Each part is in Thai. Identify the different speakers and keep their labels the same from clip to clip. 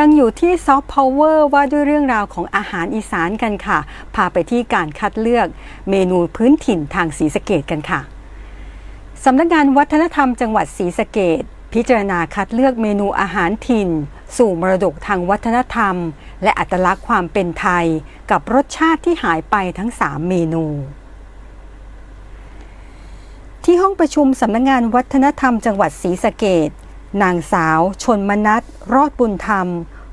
Speaker 1: ยังอยู่ที่ซอฟต์พาวเวอร์ว่าด้วยเรื่องราวของอาหารอีสานกันค่ะ พาไปที่การคัดเลือกเมนูพื้นถิ่นทางศรีสะเกดกันค่ะสำนักงานวัฒนธรรมจังหวัดศรีสะเกดพิจารณาคัดเลือกเมนูอาหารถิ่น สู่มรดกทางวัฒนธรรม และอัตลักษณ์ความเป็นไทย กับรสชาติที่หายไปทั้ง 3 เมนูที่ห้องประชุมสำนักงานวัฒนธรรมจังหวัดศรีสะเกดนางสาว ชนมนัทรอดบุญธรรม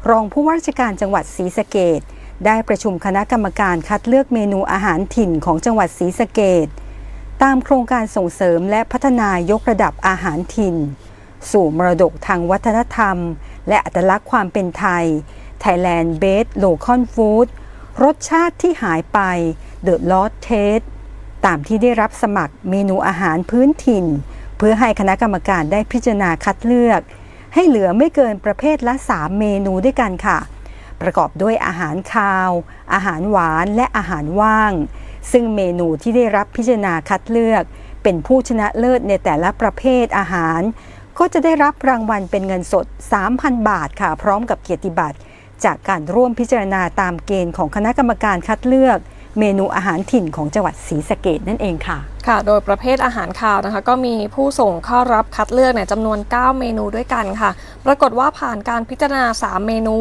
Speaker 1: รองผู้ว่าราชการจังหวัดศรีสะเกดได้ประชุมคณะกรรมการคัดเลือกเมนูอาหารถิ่นของจังหวัดศรีสะเกดตามโครงการส่งเสริมและพัฒนายกระดับอาหารถิ่น สู่มรดกทางวัฒนธรรม และอัตลักษณ์ความเป็นไทย Thailand Based Local Food รสชาติที่หายไป The Lost Taste ตามที่ได้รับสมัครเมนูอาหารพื้นถิ่น เพื่อให้คณะกรรมการได้พิจารณาคัดเลือก ให้เหลือไม่เกินประเภทละ 3 เมนูด้วยกันค่ะ ประกอบด้วยอาหารคาว อาหารหวานและอาหารว่าง ซึ่งเมนูที่ได้รับพิจารณาคัดเลือก เป็นผู้ชนะเลิศในแต่ละประเภทอาหาร ก็จะได้รับรางวัลเป็นเงินสด 3,000 บาทค่ะ พร้อมกับเกียรติบัตรจากการร่วมพิจารณาตามเกณฑ์ของคณะกรรมการคัดเลือก เมนูอาหารถิ่นของจังหวัดศรีสะเกดนั่นเองค่ะ
Speaker 2: ค่ะ โดยประเภทอาหารคาวนะคะ ก็มีผู้ส่งเข้ารับคัดเลือกเนี่ยจำนวน 9 เมนูด้วยกันค่ะ ปรากฏว่าผ่านการพิจารณา 3 เมนู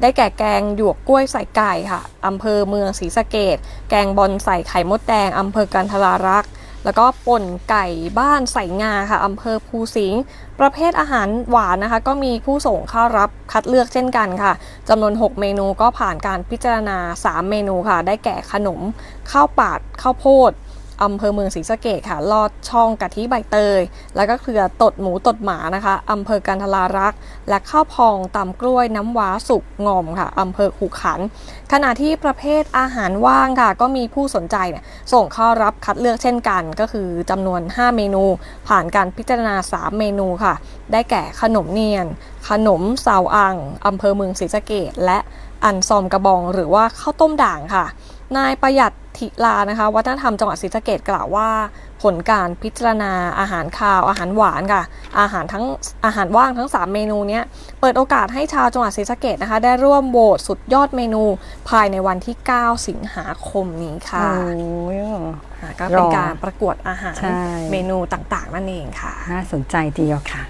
Speaker 2: ได้แก่แกงหยวกกล้วยใส่ไก่ค่ะอำเภอเมืองศรีสะเกดแกงบอลใส่ไข่มดแดงอำเภอกันทรารักษ์ แล้วก็ป่นไก่บ้านใส่งาค่ะอำเภอภูสิงห์ประเภทอาหารหวานนะคะ ก็มีผู้ส่งเข้ารับคัดเลือกเช่นกันค่ะจำนวน 6 เมนูก็ผ่านการพิจารณา 3 เมนูค่ะ ได้แก่ขนม ข้าวปาดข้าวโพด อำเภอเมืองศรีสะเกดค่ะ ลอดช่องกะทิใบเตย แล้วก็เครือตดหมูตดหมานะคะอำเภอกันทรารักษ์และข้าวพองตำกล้วยน้ำว้าสุกงอมค่ะอำเภอขุขัน ขณะที่ประเภทอาหารว่างค่ะ ก็มีผู้สนใจเนี่ยส่งเข้ารับคัดเลือกเช่นกัน ก็คือจำนวน 5 เมนู ผ่านการพิจารณา 3 เมนูค่ะ ได้แก่ขนมเนียน ขนมเสาอังอำเภอเมืองศรีสะเกดและอันซอมกระบองหรือว่าข้าวต้มด่างค่ะ นายประหยัดธิลานะคะ วัฒนธรรมจังหวัดศรีสะเกดกล่าวว่า ผลการพิจารณาอาหารคาว อาหารหวานค่ะ อาหารทั้งอาหารว่างทั้ง 3 เมนูเนี้ยเปิดโอกาสให้ชาวจังหวัดศรีสะเกดนะคะ ได้ร่วมโหวตสุดยอดเมนูภายในวันที่ 9 สิงหาคมนี้ค่ะ
Speaker 1: โอ้ย
Speaker 2: ค่ะก็เป็นการประกวดอาหาร
Speaker 1: ใช่
Speaker 2: เมนูต่างๆ นั่นเองค่ะ
Speaker 1: น่าสนใจทีเดียวค่ะ